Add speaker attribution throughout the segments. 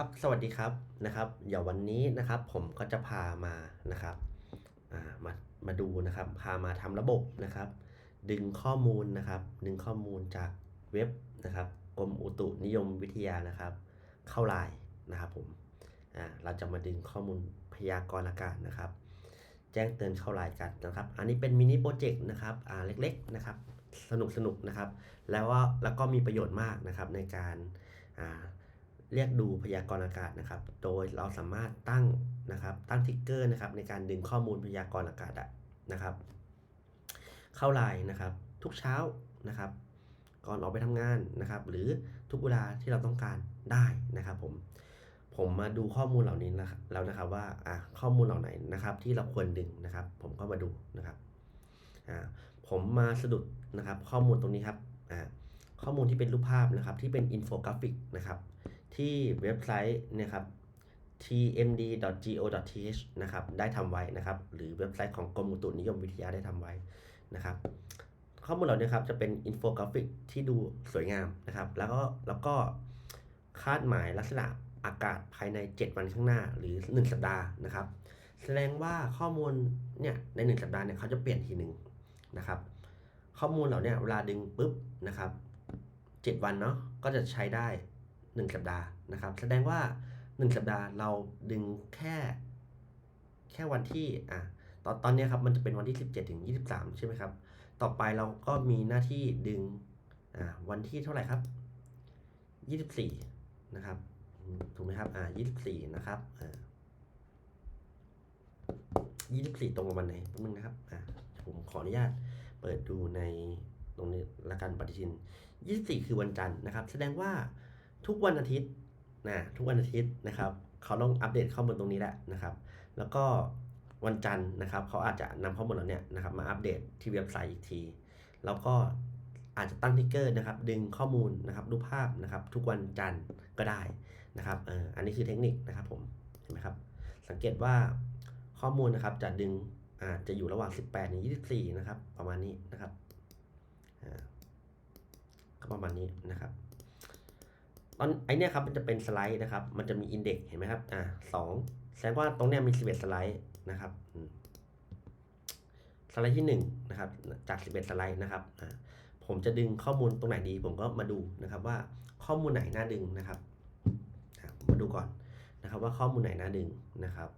Speaker 1: ครับสวัสดีครับนะครับเดี๋ยววันนี้นะครับผมก็จะพามานะครับามามาดูนะครับพามาทำระบบนะครับ ดึงข้อมูลนะครับ ดึงข้อมูลจากเว็บนะครับกรมอุตุนิยมวิทยานะครับ เข้าไลน์นะครับผมเราจะมาดึงข้อมูลพยากรณ์อากาศนะครับ แจ้งเตือนเข้าไลน์กันนะครับ อันนี้เป็นมินิโปรเจกต์นะครับอ่าเล็กๆนะครับ สนุกสนุกๆนะครับ แล้วว่าแล้วก็มีประโยชน์มากนะครับในการอ่า เรียกดูพยากรณ์อากาศนะครับ โดยเราสามารถตั้งนะครับ ตั้งทิกเกอร์นะครับในการดึงข้อมูลพยากรณ์อากาศอะนะครับ เข้าไลน์นะครับ ทุกเช้านะครับ ก่อนออกไปทำงานนะครับ หรือทุกเวลาที่เราต้องการได้นะครับ ผม ผมมาดูข้อมูลเหล่านี้นะครับแล้วนะครับว่าอะข้อมูลเหล่าไหนนะครับ ที่เราควรดึงนะครับ ผมก็มาดูนะครับอ่าผมมาสะดุดนะครับ ข้อมูลตรงนี้ครับอ่าข้อมูลที่เป็นรูปภาพนะครับ ที่เป็นอินโฟกราฟิกนะครับ ที่เว็บไซต์นะครับ tmd.go.th นะครับได้ทำไว้นะครับ หรือเว็บไซต์ของกรมอุตุนิยมวิทยาได้ทำไว้นะครับ ข้อมูลเหล่านี้ครับจะเป็นอินโฟกราฟิกที่ดูสวยงามนะครับ แล้วก็แล้วก็คาดหมายลักษณะอากาศภายใน 7 วันข้างหน้าหรือ 1 สัปดาห์นะครับ แสดงว่าข้อมูลเนี่ยใน 1 สัปดาห์เนี่ยเขาจะเปลี่ยนทีหนึ่งนะครับ ข้อมูลเหล่านี้เวลาดึงปุ๊บนะครับ 7 วันเนาะก็จะใช้ได้ 1 สัปดาห์นะครับ แสดงว่า 1 สัปดาห์เราดึงแค่แค่วันที่อะตอนตอนนี้ครับมันจะเป็นวันที่ 17ถึง23 ใช่ไหมครับ ต่อไปเราก็มีหน้าที่ดึงอ่าวันที่เท่าไหร่ครับ 24 นะครับ ถูกไหมครับอ่า24 นะครับอ่า24 ตรงกับวันไหนแป๊บนึงนะครับอ่าผมขออนุญาตเปิดดูในตรงนี้ละกันปฏิทิน 24 คือวันจันทร์นะครับ แสดงว่า ทุกวันอาทิตย์นะทุกวันอาทิตย์นะครับเขาต้องอัปเดตข้อมูลตรงนี้แหละนะครับ แล้วก็วันจันทร์นะครับเขาอาจจะนำข้อมูลเหล่าเนี้ยนะครับมาอัปเดตที่เว็บไซต์อีกที แล้วก็อาจจะตั้งทิกเกอร์นะครับ ดึงข้อมูลนะครับรูปภาพนะครับ ทุกวันจันทร์ก็ได้นะครับเอออันนี้คือเทคนิคนะครับผมเห็นไหมครับ สังเกตว่าข้อมูลนะครับจะดึงอาจจะอยู่ระหว่าง 18ถึง24 นะครับ ประมาณนี้นะครับอ่าก็ประมาณนี้นะครับ ตอนไอเนี้ยครับมันจะเป็นสไลด์นะครับ มันจะมีอินเด็กซ์เห็นไหมครับ อ่าสองแสดงว่าตรงเนี้ยมี11สไลด์นะครับสไลด์ที่1นะครับ จาก11สไลด์นะครับอ่าผมจะดึงข้อมูลตรงไหนดี ผมก็มาดูนะครับว่าข้อมูลไหนน่าดึงนะครับมาดูก่อนนะครับว่าข้อมูลไหนน่าดึงนะครับ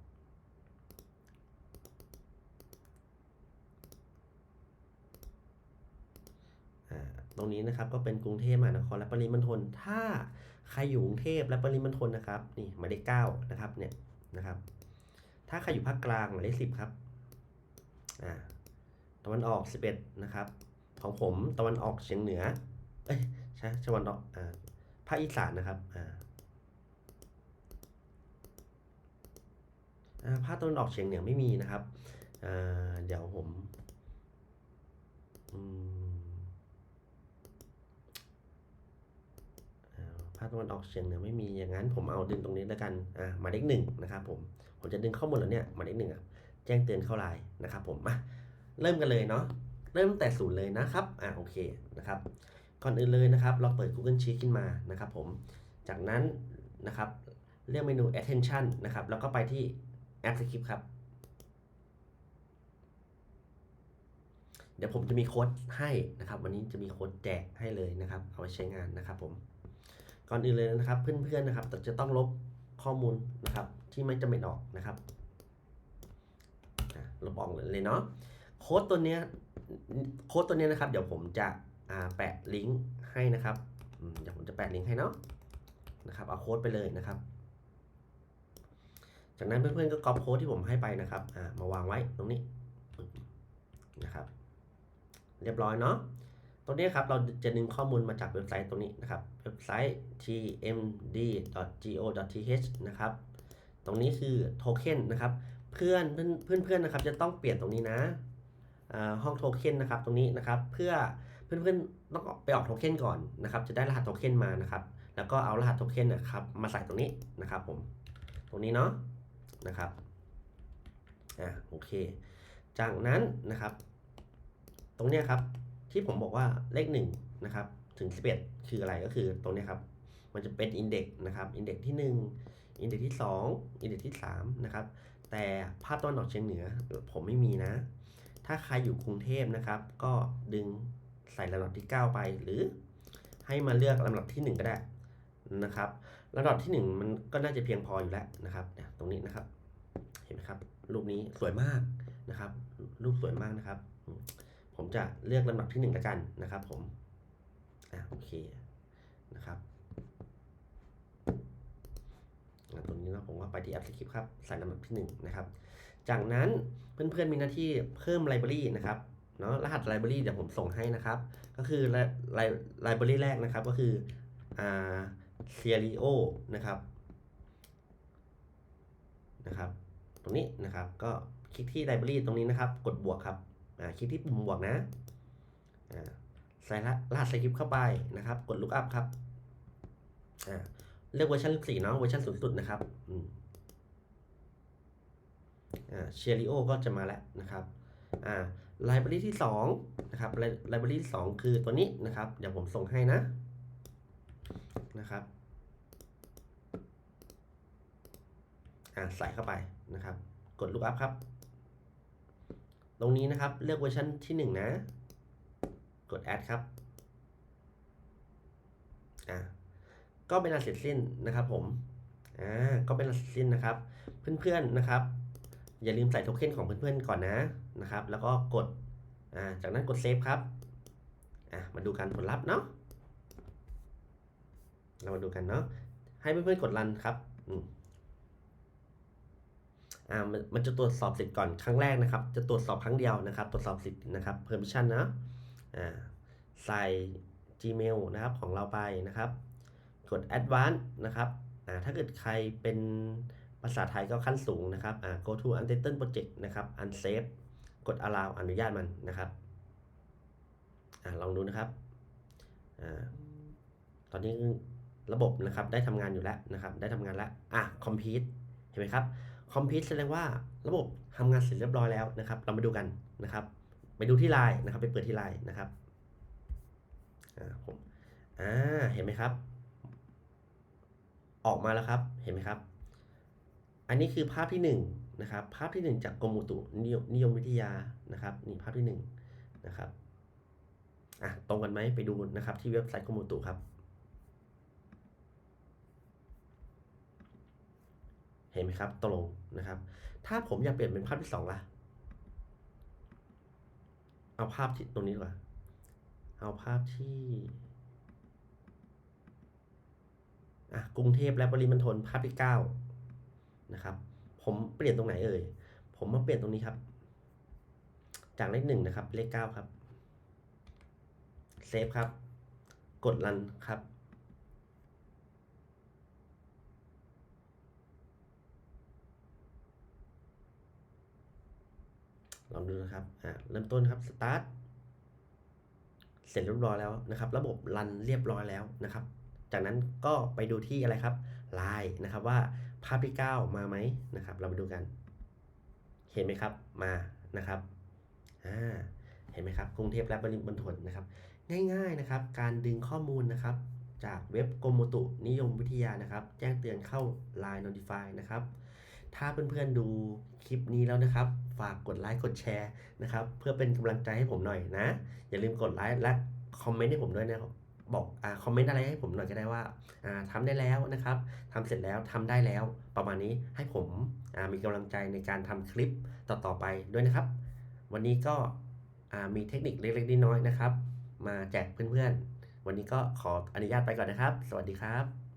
Speaker 1: ตรงนี้นะครับก็เป็นกรุงเทพมหานครและปริมณฑลถ้าใครอยู่กรุงเทพและปริมณฑลนะครับนี่หมายเลขเก้านะครับเนี่ยนะครับ ถ้าใครอยู่ภาคกลางหมายเลขสิบครับอ่าตะวันออกสิบเอ็ดนะครับ ของผมตะวันออกเฉียงเหนือเอ้ยใช่ตะวันออกอ่าภาคอีสานนะครับอ่าภาคตะวันออกเฉียงเหนือไม่มีนะครับอ่าเดี๋ยวผม อืม อ่า ภาคตะวันออกเฉียงเหนือไม่มีอย่างนั้นผมเอาดึงตรงนี้แล้วกันอ่าหมายเลขหนึ่งนะครับผมผมจะดึงข้อมูลเหล่าเนี้ยหมายเลขหนึ่งอะแจ้งเตือนเข้าไลน์นะครับผมมาเริ่มกันเลยเนาะเริ่มตั้งแต่ศูนย์เลยนะครับอ่าโอเคนะครับก่อนอื่นเลยนะครับ เราเปิด Google Sheet ขึ้นมานะครับผมจากนั้นนะครับเลือกเมนู attention นะครับแล้วก็ไปที่ app script ครับเดี๋ยวผมจะมีโค้ดให้นะครับ วันนี้จะมีโค้ดแจกให้เลยนะครับ เอาไว้ใช้งานนะครับผม ก่อนอื่นเลยนะครับ เพื่อนๆนะครับจะต้องลบข้อมูลนะครับ ที่ไม่จำเป็นออกนะครับลบออกเลยเนาะโค้ดตัวเนี้ยโค้ดตัวเนี้ยนะครับ เดี๋ยวผมจะแปะลิงก์ให้นะครับเดี๋ยวผมจะแปะลิงก์ให้เนาะนะครับเอาโค้ดไปเลยนะครับ จากนั้นเพื่อนๆก็ก๊อปโค้ดที่ผมให้ไปนะครับมาวางไว้ตรงนี้นะครับ เรียบร้อยเนาะ ตรงนี้ครับเราจะดึงข้อมูลมาจากเว็บไซต์ตรงนี้นะครับเว็บไซต์ tmd.go.th นะครับตรงนี้คือโทเค็นนะครับเพื่อนเพื่อนเพื่อนนะครับจะต้องเปลี่ยนตรงนี้นะอ่าห้องโทเค็นนะครับตรงนี้นะครับเพื่อเพื่อนเพื่อนต้องไปออกโทเค็นก่อนนะครับจะได้รหัสโทเค็นมานะครับแล้วก็เอารหัสโทเค็นนะครับมาใส่ตรงนี้นะครับผมตรงนี้เนาะนะครับอ่าโอเค จากนั้นนะครับ ตรงเนี้ยครับ ที่ผมบอกว่าเลขหนึ่งนะครับถึง 11 คืออะไรก็คือตรงนี้ครับ มันจะเป็นอินเด็กซ์นะครับอินเด็กซ์ที่1อินเด็กซ์ที่ 2 อินเด็กซ์ที่3นะครับแต่ภาคตะวันออกเฉียงเหนือผมไม่มีนะ ถ้าใครอยู่กรุงเทพนะครับ ก็ดึงใส่ลำดับที่ 9 ไปหรือให้มาเลือกลำดับที่ 1 ก็ได้นะครับลำดับที่ 1 มันก็น่าจะเพียงพออยู่แล้วนะครับตรงนี้นะครับ เห็นไหมครับรูปนี้สวยมากนะครับ รูปสวยมากนะครับ ผมจะเลือกลำดับที่1แล้วกันนะครับผมอะโอเคนะครับตรงนี้นะผมว่าไปที่แอปสคริปต์ครับใส่ลำดับที่1นะครับ จากนั้นเพื่อนๆมีหน้าที่เพิ่มไลบรารีนะครับเนาะรหัสไลบรารีเดี๋ยวผมส่งให้นะครับ ก็คือไลไลบรารีแรกนะครับก็คืออ่าเซียริโอนะครับนะครับ ตรงนี้นะครับก็คลิกที่ไลบรารีตรงนี้นะครับ กดบวกครับ คลิกที่ปุ่มบวกนะอ่าใส่รหัสสคริปต์เข้าไปนะครับ กด lookup ครับอ่าเลือกเวอร์ชัน4เนาะเวอร์ชันสูงสุดนะครับอ่าเชียริโอก็จะมาแล้วนะครับอ่าไลบรารีที่2นะครับไลบรารีที่2คือตัวนี้นะครับ เดี๋ยวผมส่งให้นะนะครับอ่าใส่เข้าไปนะครับ กด lookup ครับ ตรงนี้นะครับเลือกเวอร์ชันที่ 1 นะ กด add ครับอ่าก็เป็นอันเสร็จสิ้นนะครับผมอ่าก็เป็นอันเสร็จสิ้นนะครับ เพื่อนๆนะครับ อย่าลืมใส่โทเค็นของเพื่อนๆก่อนนะนะครับ แล้วก็กดอ่าจากนั้นกดเซฟครับอะมาดูกันผลลัพธ์เนาะเรามาดูกันเนาะให้เพื่อนๆกดรันครับอืม อ่ามันมันจะตรวจสอบสิทธิ์ก่อนครั้งแรกนะครับ จะตรวจสอบครั้งเดียวนะครับ ตรวจสอบสิทธิ์นะครับ permission นะอ่าใส่ Gmail นะครับของเราไปนะครับ กด advance นะครับอ่าถ้าเกิดใครเป็นภาษาไทยก็ขั้นสูงนะครับอ่า go to untitled project นะครับ unsave กด allow อนุญาตมันนะครับอ่าลองดูนะครับอ่าตอนนี้ระบบนะครับได้ทำงานอยู่แล้วนะครับ ได้ทำงานแล้วอะ complete เห็นไหมครับ complete แสดงว่าระบบทำงานเสร็จเรียบร้อยแล้วนะครับ เรามาดูกันนะครับ ไปดูที่ไลน์นะครับ ไปเปิดที่ไลน์นะครับอ่าผมอ่าเห็นไหมครับ ออกมาแล้วครับเห็นไหมครับ อันนี้คือภาพที่1นงนะครับ ภาพที่ 1 จากกรมอุตุนิยมวิทยานะครับนี่ภาพที่1นงนะครับอะตรงกันไหมไปดูนะครับที่เว็บไซต์กรมอุตุครับ เห็นไหมครับ ตรงนะครับ ถ้าผมอยากเปลี่ยนเป็นภาพที่2ล่ะ เอาภาพที่ตรงนี้ดีกว่า เอาภาพที่อะกรุงเทพและปริมณฑลภาพที่9นะครับ ผมเปลี่ยนตรงไหนเอ่ย ผมมาเปลี่ยนตรงนี้ครับ จากเลขหนึ่งนะครับ เลขเก้าครับ เซฟครับ กดรันครับ ลองดูนะครับอ่าเริ่มต้นครับสตาร์ทเสร็จเรียบร้อยแล้วนะครับ ระบบรันเรียบร้อยแล้วนะครับ จากนั้นก็ไปดูที่อะไรครับไลน์นะครับว่าภาพที่ 9 มาไหมนะครับ เรามาดูกัน เห็นไหมครับมานะครับอ่าเห็นไหมครับกรุงเทพและปริมณฑลนะครับ ง่ายๆนะครับ การดึงข้อมูลนะครับ จากเว็บกรมอุตุนิยมวิทยานะครับ แจ้งเตือนเข้า Line Notify นะครับ ถ้าเพื่อนๆดูคลิปนี้แล้วนะครับ ฝากกดไลค์กดแชร์นะครับ เพื่อเป็นกำลังใจให้ผมหน่อยนะ อย่าลืมกดไลค์และคอมเมนต์ให้ผมด้วยนะครับบอกอ่าคอมเมนต์อะไรให้ผมหน่อยก็ได้ว่าอ่าทำได้แล้วนะครับทำเสร็จแล้วทำได้แล้ว ประมาณนี้ให้ผมอ่ามีกำลังใจในการทำคลิปต่อๆไปด้วยนะครับ วันนี้ก็อ่ามีเทคนิคเล็กๆน้อยๆนะครับ มาแจกเพื่อนๆ วันนี้ก็ขออนุญาตไปก่อนนะครับ สวัสดีครับ